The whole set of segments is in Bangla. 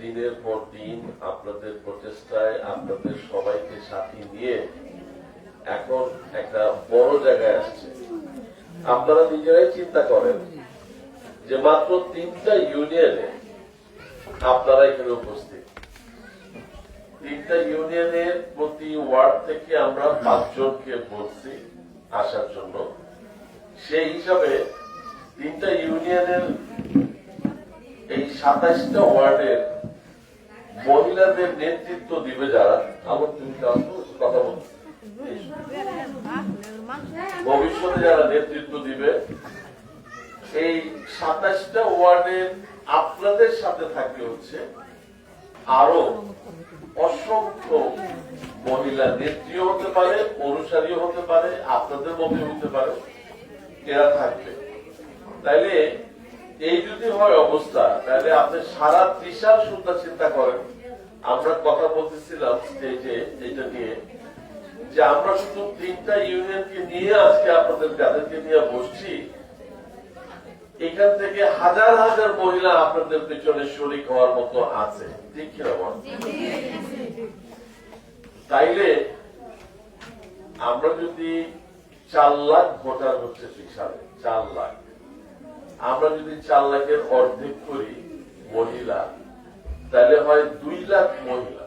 দিনের পর দিন আপনাদের প্রচেষ্টায় আপনাদের সবাইকে সাথী নিয়ে এখন একটা বড় জায়গায় আসছে। আপনারা নিজেরাই চিন্তা করেন যে মাত্র তিনটা ইউনিয়নে আপনারা এখানে উপস্থিত। তিনটা ইউনিয়নের প্রতি ওয়ার্ড থেকে আমরা পাঁচজনকে বলছি আসার জন্য। সেই হিসাবে তিনটা ইউনিয়নের এই সাতাশটা ওয়ার্ডের মহিলাদের নেতৃত্ব দিবে যারা, আমার তুমি কথা বল। ভবিষ্যতে যারা নেতৃত্ব দিবে, এই সাতাশটা ওয়ার্ডের আপনাদের সাথে থাকবে হচ্ছে আরও অসংখ্য মহিলা নেত্রীও হতে পারে, অনুসারীও হতে পারে, আপনাদের মধ্যে হতে পারে, এরা থাকবে। তাইলে এই যদি হয় অবস্থা তাহলে আপনি সারা ত্রিশাল সুন্দর চিন্তা করেন। আমরা কথা বলতেছিলাম স্টেজে এটা নিয়ে যে আমরা শুধু তিনটা ইউনিয়নকে নিয়ে আজকে আপনাদের যাদেরকে নিয়ে বসছি এখান থেকে হাজার হাজার মহিলা আপনাদের পেছনে শরিক হওয়ার মতো আছে। ঠিক কিনা তাইলে আমরা যদি চার লাখ ভোটার হচ্ছে বিশালে চার লাখ। আমরা যদি চার লাখের অর্ধেক করি মহিলা তাহলে হয় দুই লাখ মহিলা।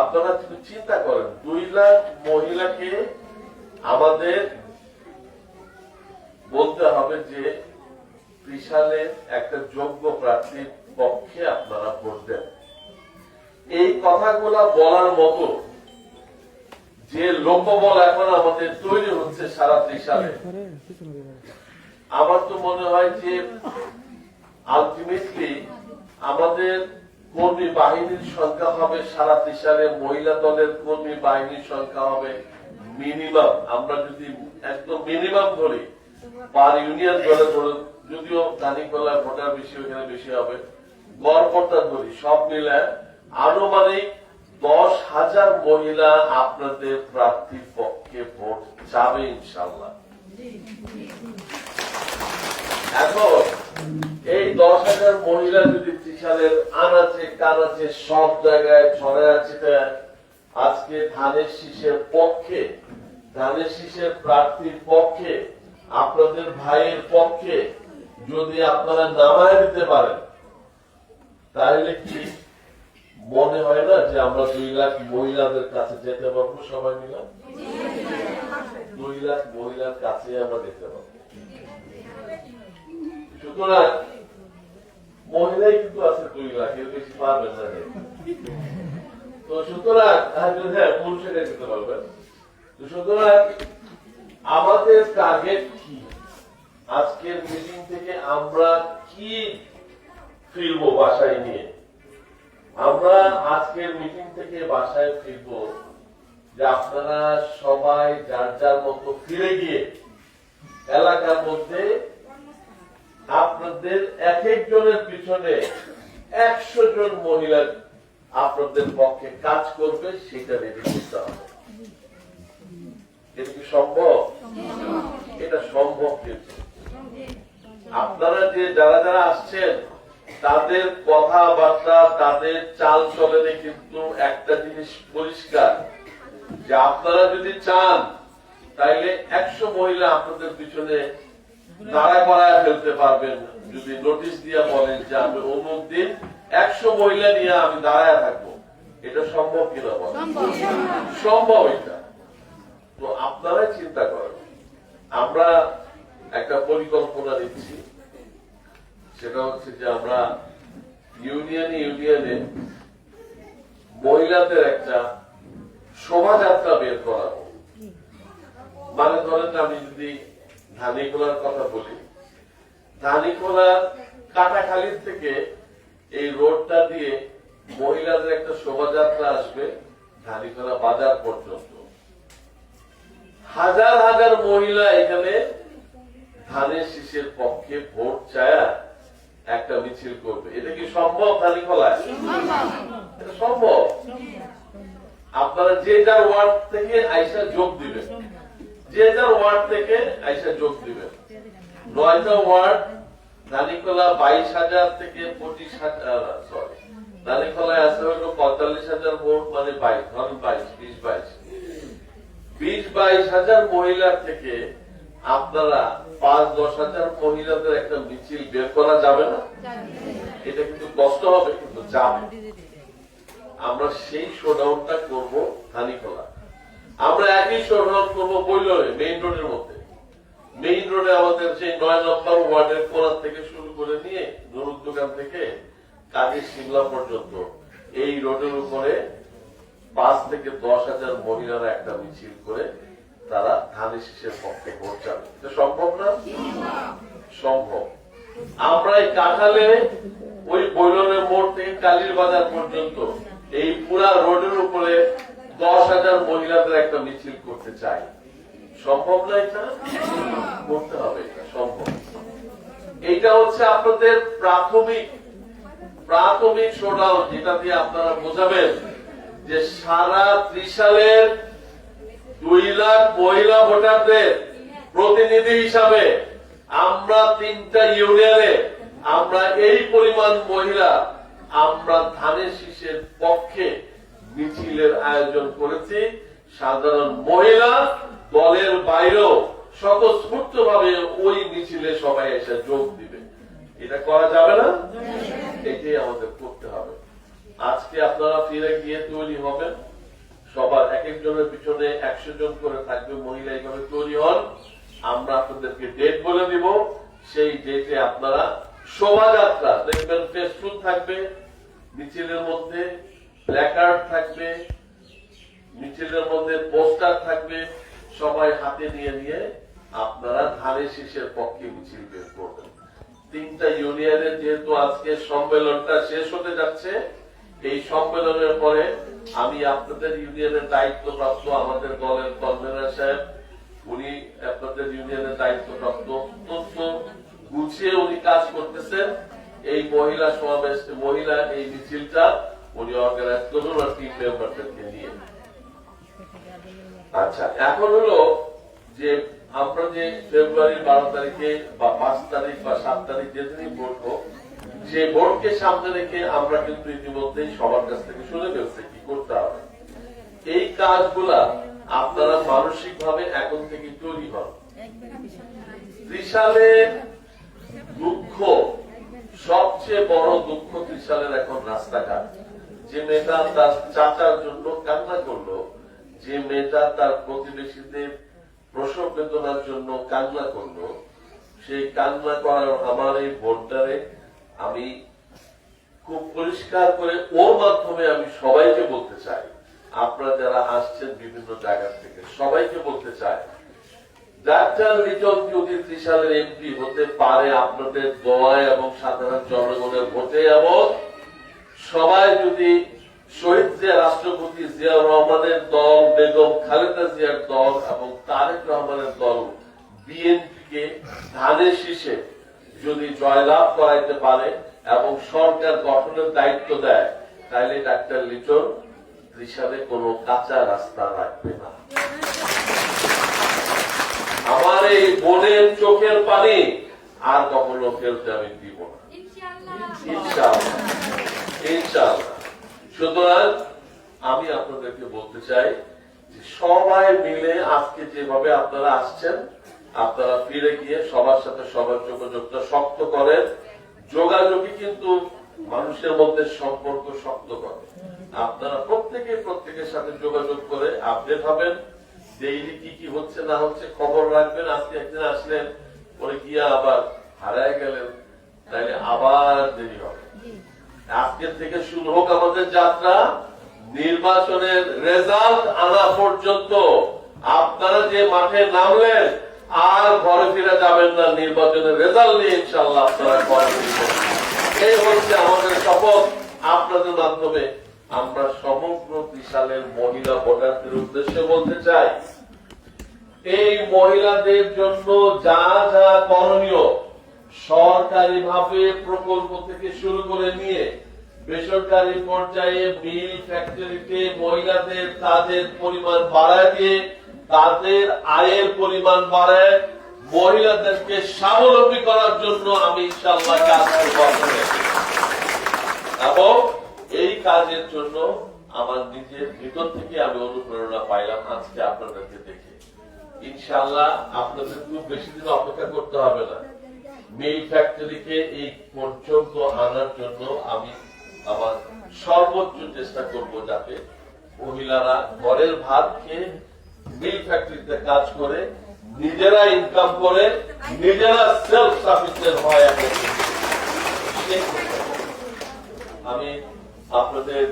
আপনারা চিন্তা করেন, দুই লাখ মহিলাকে আমাদের বলতে হবে যে বিশালের একটা যোগ্য প্রার্থীর পক্ষে আপনারা ভোট দেন। এই কথাগুলা বলার মতো যে লোকবল এখন আমাদের তৈরি হচ্ছে সারা ত্রিশালে আমার তো মনে হয় যে আলটিমেটলি আমাদের কর্মী বাহিনীর সংখ্যা হবে সারা ত্রিশালে মহিলা দলের কর্মী বাহিনীর সংখ্যা হবে মিনিমাম আমরা যদি একদম মিনিমাম ধরি পার ইউনিয়ন দলে ধরে যদিও দানিকলা ভোটার বেশি ওখানে বেশি হবে গড়পড়তা ধরি সব মিলে আনুমানিক দশ হাজার মহিলা আপনাদের প্রার্থীর পক্ষে ভোট যাবে ইনশাল্লাহ এখন এই দশ হাজার মহিলা যদি ত্রিশালের আনাচে, কানাচে সব জায়গায় ছড়ে আছে আজকে ধানের শীষের পক্ষে, ধানের শীষের প্রার্থীর পক্ষে, আপনাদের ভাইয়ের পক্ষে যদি আপনারা নামায় দিতে পারেন, তাহলে কি মনে হয় না যে আমরা দুই লাখ মহিলাদের কাছে যেতে পারব? সবাই মিলে? দুই লাখ মহিলার কাছে আমরা যেতে পারব। সুতরাং মহিলাই কিন্তু আছে দুই লাখ এর বেশি পারবেন না তো সুতরাং হ্যাঁ, হ্যাঁ পুরুষেরা যেতে পারবেন তো সুতরাং আমাদের টার্গেট কি? আজকের মিটিং থেকে আমরা কি ফিরবো বাসায় নিয়ে? আমরা আজকের মিটিং থেকে বাসায় ফিরবো যে আপনারা সবাই যার যার মতো ফিরে গিয়ে এলাকার মধ্যে আপনাদের এক একজনের পিছনে একশো জন মহিলা আপনাদের পক্ষে কাজ করবে, সেটা রেডি করতে হবে। এটা কি সম্ভব? এটা সম্ভব কিন্তু। আপনারা যে যারা যারা আসছেন, তাদের কথাবার্তা, তাদের চাল চলনে কিন্তু একটা জিনিস পরিষ্কার, যে আপনারা যদি চান, তাইলে একশো মহিলা আপনাদের পিছনে দাঁড়া করায় ফেলতে পারবেন যদি নোটিশ দিয়ে বলেন যে আমি অমুক দিন একশো মহিলা নিয়ে আমি দাঁড়ায় থাকব এটা সম্ভব কিনা বলেন? সম্ভব। এটা। তো আপনারাই চিন্তা করেন। আমরা একটা পরিকল্পনা দিচ্ছি সেটা হচ্ছে যে আমরা ইউনিয়নে ইউনিয়নে মহিলাদের একটা শোভাযাত্রা বের করাবো। মানে ধরেন আমি যদি ধানিকোলার কথা বলি। ধানিকোলার কাটাখালির থেকে এই রোডটা দিয়ে মহিলাদের একটা শোভাযাত্রা আসবে ধানিকোলা বাজার পর্যন্ত। হাজার হাজার মহিলা এখানে ধানের শীষের পক্ষে ভোট চায়া একটা মিছিল করবে। এটা কি সম্ভব ধানিকোলায়? এটা সম্ভব। আপনারা যে যার ওয়ার্ড থেকে আইসা যোগ দিবেন। যে যার ওয়ার্ড থেকে আইসা যোগ দিবেন নয়টা ওয়ার্ড ধানিকলা বাইশ হাজার থেকে পঁচিশ হাজার সরি ধানিকলায় আছে হলো পঁয়তাল্লিশ হাজার ভোট মানে বাইশ, ধরেন বাইশ, বিশ বাইশ। বিশ, বাইশ হাজার মহিলার থেকে আপনারা পাঁচ, দশ হাজার মহিলাদের একটা মিছিল বের করা যাবে না? এটা কিন্তু কষ্ট হবে, কিন্তু যাবে। আমরা সেই শোডাউনটা করব ধানিকলা আমরা একই শোডাউন করব বৈলরে মেইন রোডের মধ্যে। মেইন রোডে আমাদের সেই নয় নম্বর ওয়ার্ডের কোনার থেকে শুরু করে নিয়ে নুরুর দোকান থেকে কাজী সিমলা পর্যন্ত এই রোডের উপরে পাঁচ থেকে দশ হাজার মহিলারা একটা মিছিল করে তারা ধানের শীষের পক্ষে ভোট যাবে সম্ভব না? সম্ভব। আমরা এই কাঁঠালে ওই বৈলনের মোড় থেকে কালীর বাজার পর্যন্ত এই পুরা রোডের উপরে দশ হাজার মহিলাদের একটা মিছিল করতে চাই। সম্ভব না এটা? করতে হবে সম্ভব। এইটা হচ্ছে আপনাদের প্রাথমিক প্রাথমিক শোডাউন, যেটা দিয়ে আপনারা বোঝাবেন যে সারা ত্রিশালের দুই লাখ মহিলা ভোটারদের প্রতিনিধি হিসাবে আমরা তিনটা ইউনিয়নে, আমরা এই পরিমাণ মহিলা, আমরা ধানের শীষের পক্ষে মিছিলের আয়োজন করেছি। সাধারণ মহিলা দলের বাইরেও স্বতঃস্ফূর্ত ভাবে ওই মিছিলে সবাই এসে যোগ দিবে। এটা করা যাবে না? এটাই আমাদের করতে হবে। আজকে আপনারা ফিরে গিয়ে তৈরি হবেন। সবার এক একজনের পিছনে একশো জন করে থাকবে মহিলা এইভাবে তৈরি হন। আমরা আপনাদেরকে ডেট বলে দিব। সেই ডেটে আপনারা শোভাযাত্রা দেখবেন ফেস্টুন থাকবে। মিছিলের মধ্যে প্ল্যাকার্ড থাকবে মিছিলের মধ্যে পোস্টার থাকবে, সবাই হাতে নিয়ে নিয়ে আপনারা ধানের শীষের পক্ষে মিছিল বের করবেন। তিনটা ইউনিয়নের যেহেতু আজকে সম্মেলনটা শেষ হতে যাচ্ছে, এই সম্মেলনের পরে আমি আপনাদের ইউনিয়নের দায়িত্বপ্রাপ্ত আমাদের দলের কনভেনার সাহেব, উনি আপনাদের ইউনিয়নের দায়িত্বপ্রাপ্ত অত্যন্ত গুছিয়ে উনি কাজ করতেছেন। এই মহিলা সমাবেশ, মহিলা এই মিছিলটা করবেন আর মেম্বারদেরকে নিয়ে আচ্ছা এখন হলো যে আমরা যে বারো তারিখে বা পাঁচ তারিখ বা সাত তারিখ যেদিনই ভোটকে সামনে রেখে আমরা কিন্তু ইতিমধ্যেই সবার কাছ থেকে শুনে ফেলছি কি করতে হবে। এই কাজগুলা আপনারা মানসিক ভাবে এখন থেকে তৈরি হন। ত্রিশালের দুঃখ, সবচেয়ে বড় দুঃখ ত্রিশালের এখন রাস্তাঘাট। যে মেয়েটা তার চাচার জন্য কান্না করল, যে মেয়েটা তার প্রতিবেশীদের প্রসব বেদনার জন্য কান্না করল, সেই কান্না করার আমার এই বোর্ডারে আমি খুব পরিষ্কার করে ওর মাধ্যমে আমি সবাইকে বলতে চাই। আপনারা যারা আসছেন বিভিন্ন জায়গা থেকে, সবাইকে বলতে চাই। ডাক্তার লিটন যদি ত্রিশালের এমপি হতে পারে, আপনাদের দোয়ায় এবং সাধারণ জনগণের ভোটে এবং সবাই যদি শহীদ জিয়া রাষ্ট্রপতি জিয়াউর রহমানের দল বেগম খালেদা জিয়ার দল এবং তারেক রহমানের দল বিএনপিকে ধানের শীষে যদি জয়লাভ করাইতে পারে এবং সরকার গঠনের দায়িত্ব দেয় তাহলে ডাক্তার লিটন হিসাবে কোনো কাঁচা রাস্তা রাখবে না। আমার এই বোনের চোখের পানি আর কখনো ফেলতে আমি দিব না। ইনশাআল্লাহ। আমি আপনাদেরকে বলতে চাই সবাই মিলে আজকে যেভাবে আপনারা আসছেন, আপনারা ফিরে গিয়ে সবার সাথে সবার যোগাযোগটা শক্ত করেন। যোগাযোগই কিন্তু মানুষের মধ্যে সম্পর্ক শক্ত করে। আপনারা প্রত্যেকে প্রত্যেকের সাথে যোগাযোগ করে আপডেট হবেন। ডেইলি কি কি হচ্ছে না হচ্ছে খবর রাখবেন। আজকে একদিন আসলেন, পরে গিয়ে আবার হারায় গেলেন, তাইলে আবার দেরি হবে। আজকের থেকে শুরু হোক আমাদের যাত্রা। নির্বাচনের রেজাল্ট আনা পর্যন্ত আপনারা যে মাঠে নামলেন, আর ঘরে ফিরে যাবেন না নির্বাচনের রেজাল্ট নিয়ে ইনশাল্লাহ আপনারা ঘরে এই হচ্ছে আমাদের শপথ আপনাদের মাধ্যমে। আমরা সমগ্র বিশালের মহিলা ভোটারদের উদ্দেশ্যে বলতে চাই, এই মহিলাদের জন্য যা যা করণীয় সরকারি ভাবে প্রকল্প থেকে শুরু করে নিয়ে বেসরকারি পর্যায়ে মিল ফ্যাক্টরিতে মহিলাদের কাজের পরিমাণ বাড়ায় দিয়ে তাদের আয়ের পরিমাণ বাড়ায় মহিলাদেরকে স্বাবলম্বী করার জন্য আমি ইনশাল্লাহ কাজ করব। এবং এই কাজের জন্য আমার নিজের ভিতর থেকে আমি অনুপ্রেরণা পাইলাম আজকে আপনাদেরকে দেখে ইনশাল্লাহ আপনাদের খুব বেশি দিন অপেক্ষা করতে হবে না মিল ফ্যাক্টরিকে এই পর্যন্ত আনার জন্য আমি আমার সর্বোচ্চ চেষ্টা করব যাতে মহিলারা ঘরের ভাত খেয়ে মিল ফ্যাক্টরিতে কাজ করে, নিজেরা ইনকাম করে, নিজেরা সেলফ সাফিসিয়েন্ট হয় আমি আপনাদের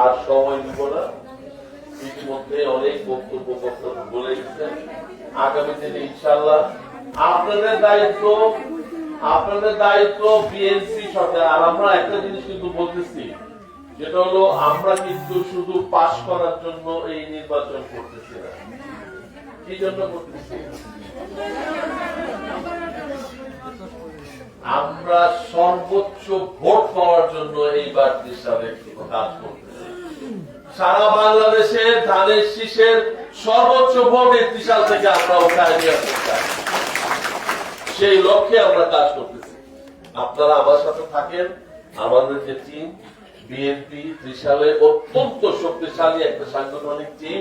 আর সময় দিব না। ইতিমধ্যে অনেক বক্তব্য বক্তব্য বলে গেছেন। আগামী দিনে ইনশাল্লাহ আপনাদের দায়িত্ব আপনাদের দায়িত্ব বিএনসি সরকার। আর আমরা একটা জিনিস কিন্তু বলতেছি, যেটা হলো আমরা কিন্তু শুধু পাশ করার জন্য এই নির্বাচন করতেছি না। কি জন্য করতেছি? আমরা সর্বোচ্চ ভোট পাওয়ার জন্য এইবার দেশে কাজ করতেছি। সারা বাংলাদেশে ধানের শীষের সর্বোচ্চ ভোট একটি সাল থেকে আমরা উঠায় নিয়ে সেই লক্ষ্যে আমরা কাজ করতেছি। আপনারা আমার সাথে থাকেন। আমাদের যে টিম বিএনপি ত্রিশালে অত্যন্ত শক্তিশালী একটা সাংগঠনিক টিম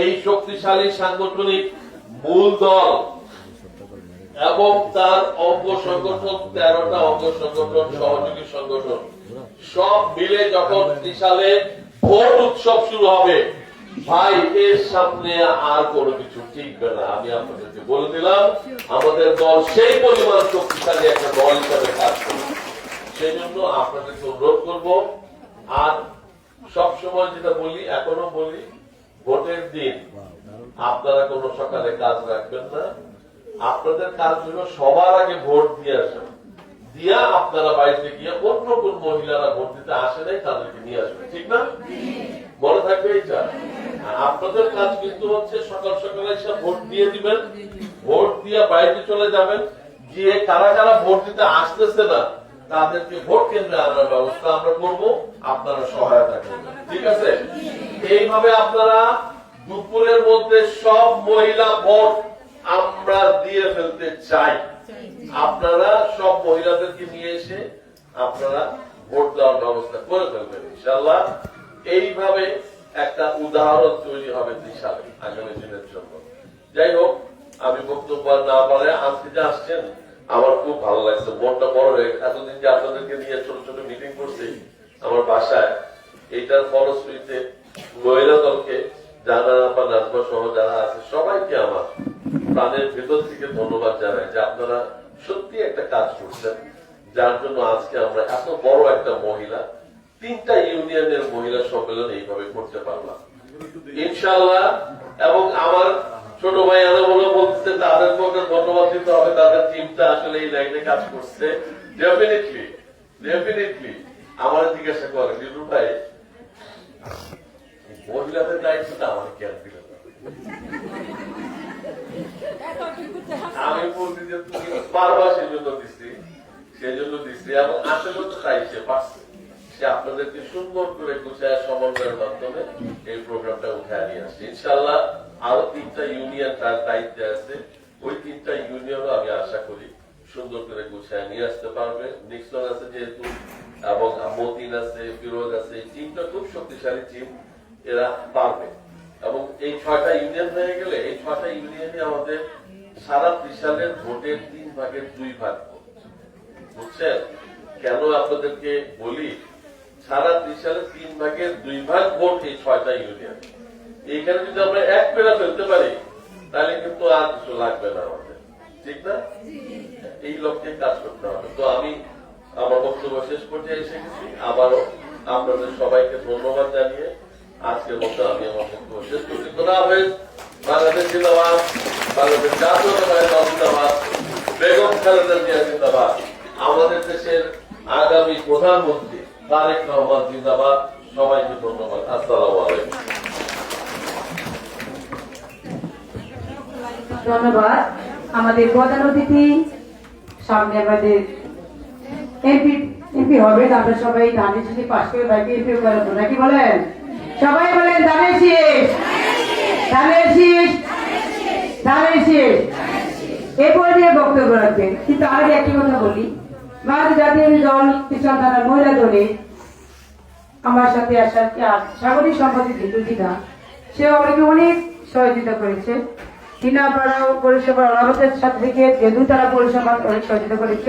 এই শক্তিশালী সাংগঠনিক মূল দল এবং তার অঙ্গ সংগঠন তেরোটা অঙ্গ সংগঠন সহযোগী সংগঠন। সব মিলে যখন ত্রিশালে ভোট উৎসব শুরু হবে ভাই এর সামনে আর কোনো কিছু টিকবে না। আমি আপনাদেরকে বলে দিলাম, আমাদের দল সেই পরিমাণ শক্তিশালী একটা দল হিসাবে কাজ করবে। সেই জন্য আপনাদেরকে অনুরোধ করব, আর সব সময় যেটা বলি, এখনও বলি, ভোটের দিন আপনারা কোনো সকালে কাজ রাখবেন না। আপনাদের কাজ হলো সবার আগে ভোট দিয়ে আসেন দিয়া আপনারা বাড়িতে গিয়ে অন্য কোন মহিলারা ভোট দিতে আসে নাই, তাদেরকে নিয়ে আসবেন ঠিক না? মনে থাকবে এইটা? আপনাদের কাজ কিন্তু হচ্ছে সকাল সকালে এসে ভোট দিয়ে দিবেন। ভোট দিয়ে বাড়িতে চলে যাবেন। গিয়ে কারা কারা ভোট দিতে আসতেছে না, তাদেরকে ভোট কেন্দ্রে আনার ব্যবস্থা আমরা করব। আপনারা সহায়তা করবেন। ঠিক আছে? এইভাবে আপনারা দুপুরের মধ্যে সব মহিলা ভোট আমরা দিয়ে ফেলতে চাই। আপনারা সব মহিলাদেরকে নিয়ে এসে আপনারা ভোট দেওয়ার ব্যবস্থা করে ফেলবেন ইনশাল্লাহ এইভাবে একটা উদাহরণ তৈরি হবে ত্রিশালে আগামী দিনের জন্য। যাই হোক, আমি বক্তব্য না পারে আজকে যে আসছেন, আমার খুব ভালো লাগছে। মনটা বড় হয়ে এতদিন যে আপনাদেরকে নিয়ে ছোট ছোট মিটিং করছি, আমার বাসায় এইটার ফলশ্রুতিতে মহিলা দলকে জানা বা নাজমা সহ যারা আছে, সবাইকে আমার প্রাণের ভেতর থেকে ধন্যবাদ জানাই যে আপনারা সত্যি একটা কাজ করছেন, যার জন্য আজকে আমরা এত বড় একটা মহিলা তিনটা ইউনিয়নের মহিলা সম্মেলন এইভাবে করতে পারলাম। ইনশাআল্লাহ, এবং আমার ছোট ভাই আনামুলো বলছে তাদেরকে ওকে ধন্যবাদ দিতে হবে, তাদের টিমটা আসলে এই লাইনে কাজ করছে। ডেফিনেটলি ডেফিনেটলি আমার জিজ্ঞাসা করে লিটু ভাই, মহিলাদের দায়িত্বটা আমার কেন দিলেন আমি বলছি যে, তুমি বারবার সেই জন্য দিচ্ছি সেই জন্য দিচ্ছি এবং আসলে তো তাই, সে পারছে। সে আপনাদেরকে সুন্দর করে গুছায় সমন্বয়ের মাধ্যমে এই প্রোগ্রামটা উঠে নিয়ে আসছে। ইনশাল্লাহ আরও তিনটা ইউনিয়ন তার দায়িত্বে আছে। ওই তিনটা ইউনিয়নও আমি আশা করি সুন্দর করে গুছায় নিয়ে আসতে পারবে। নিক্সন আছে যেহেতু, এবং মতিন আছে, ফিরোজ আছে, এই টিমটা খুব শক্তিশালী টিম এরা পারবে। এবং এই ছয়টা ইউনিয়ন হয়ে গেলে, এই ছয়টা ইউনিয়নে আমাদের সারা ত্রিশালের ভোটের তিন ভাগের দুই ভাগ বুঝছেন? কেন আপনাদেরকে বলি সারা ত্রিশালের তিন ভাগের দুই ভাগ ভোট এই ছয়টা ইউনিয়ন এইখানে যদি আমরা এক পেরা ফেলতে পারি, তাহলে কিন্তু আর কিছু লাগবে না আমাদের। ঠিক না? এই লক্ষ্যে কাজ করতে হবে। তো আমি আমার বক্তব্য শেষ পর্যায়ে এসে গেছি। আবারও আপনাদের সবাইকে ধন্যবাদ জানিয়ে আজকের মতো আমি আমার বক্তব্য শেষ করছি। খোদা হাফেজ বাংলাদেশ জিন্দাবাদ, বাংলাদেশ দল জিন্দাবাদ, বেগম খালেদা জিয়া জিন্দাবাদ। আমাদের দেশের আগামী প্রধানমন্ত্রী তারেক রহমান জিন্দাবাদ, সবাইকে ধন্যবাদ। আলাইকুম। ধন্যবাদ। আমাদের প্রধান অতিথি, সামনে আমাদের এমপি এমপি হবে, আমরা সবাই ধানের শীষে পাশ করে ভাইকে এমপি নাকি বলেন? সবাই বলেন, ধানের শীষ। ধানের শীষ। ধানের শীষ। এই পর্যায়ে বক্তব্য রাখবেন। কিন্তু আগে একটি কথা বলি। ভারত জাতীয় দল কিষাণ থানার মহিলা দলে আমার সাথে আসার সাগরিক সম্পত্তি জিতুজিদা সেও আমাকে অনেক সহযোগিতা করেছে। তিনাপাড়া পৌরসভার অনাবতের সাথে থেকে যেহেতু তারা পৌরসভা অনেক সহযোগিতা করেছে।